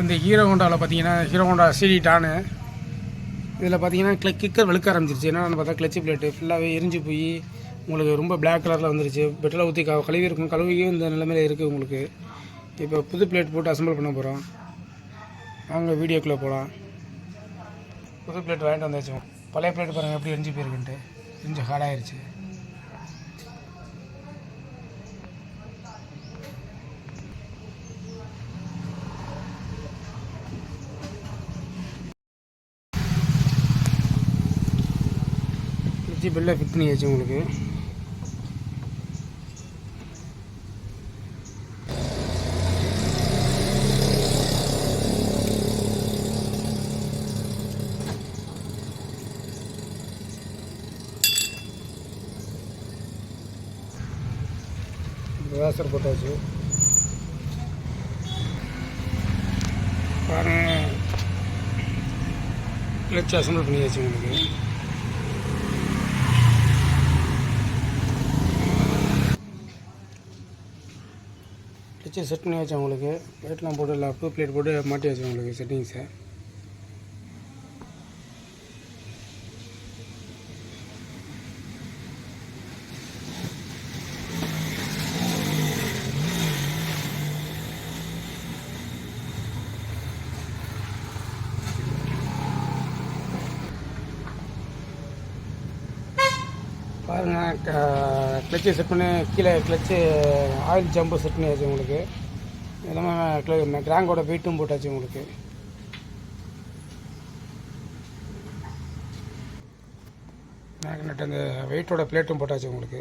இந்த ஹீரோ ஹோண்டாவில் பார்த்தீங்கன்னா hero Honda CD டானு. இதில் பார்த்தீங்கன்னா கிள கிக்கர் வெளுக்க ஆரம்பிச்சிருச்சு. என்னன்னு பார்த்தா கிளச்சி பிளேட்டு ஃபுல்லாகவே எரிஞ்சு போய் உங்களுக்கு ரொம்ப பிளாக் கலரில் வந்துருச்சு. பெட்ரோல் ஊற்றி க கழுவி இருக்கும் கழுவியும் இந்த நிலைமையில் இருக்குது உங்களுக்கு. இப்போ புது பிளேட் போட்டு அசம்பிள் பண்ண போகிறோம் வாங்க வீடியோக்குள்ளே போகலாம் புது பிளேட் வாங்கிட்டு வந்தாச்சு. பழைய பிளேட் பாருங்கள் எப்படி எரிஞ்சு போயிருக்குன்ட்டு. கொஞ்சம் ஹார்டாயிருச்சு ஃப்ரிட்ஜு பில்லை ஃபிட் பண்ணியாச்சு உங்களுக்கு வேசர் போட்டாச்சு பாருங்க கிளச் அசம்பிள் பண்ணியாச்சு உங்களுக்கு வச்சு செட் பண்ணியாச்சு உங்களுக்கு. பிளேட்லாம் போட்டு டூ பிளேட் போட்டு மாட்டியாச்சு உங்களுக்கு செட்டிங்ஸை பாருங்கள் கிளச்சு செட் பண்ணி கீழே கிளச்சு ஆயில் ஜம்பு செட் பண்ணியாச்சு உங்களுக்கு. எல்லாமே கிராங்கோட வெயிட்டும் போட்டாச்சு உங்களுக்கு. மேக்னெட் அந்த வெயிட்டோட பிளேட்டும் போட்டாச்சு உங்களுக்கு.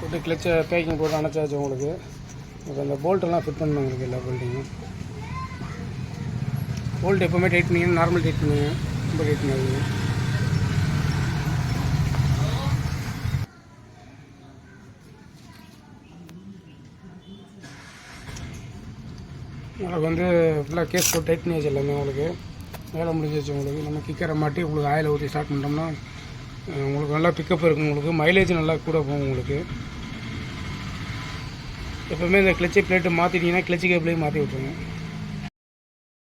போட்டு கிளச்சை பேக்கிங் போட்டு அணைச்சாச்சு உங்களுக்கு. இப்போ அந்த போல்ட்டெல்லாம் ஃபிட் பண்ணணும் உங்களுக்கு எல்லா போல்ட்டையும். போல்ட் எப்போவுமே டைட் பண்ணிங்க நார்மல் டைட் பண்ணுங்க ரொம்ப டைட் பண்ணாதீங்க. உங்களுக்கு வந்து ஃபுல்லாக கேஸ் போட்டு டைட் பண்ணி எல்லாமே உங்களுக்கு. வேலை முடிஞ்சிச்சு உங்களுக்கு. நம்ம கிக்கரை மாட்டி உங்களுக்கு ஆயில் ஊற்றி ஸ்டார்ட் பண்ணிட்டோம்னா உங்களுக்கு நல்லா பிக்கப் இருக்கும் உங்களுக்கு. மைலேஜ் நல்லா கூட போகும் உங்களுக்கு. எப்போவுமே இந்த கிளச்சி பிளேட்டு மாற்றிட்டீங்கன்னா கிளச்சி கேப்லேயும் மாற்றி விட்ருங்க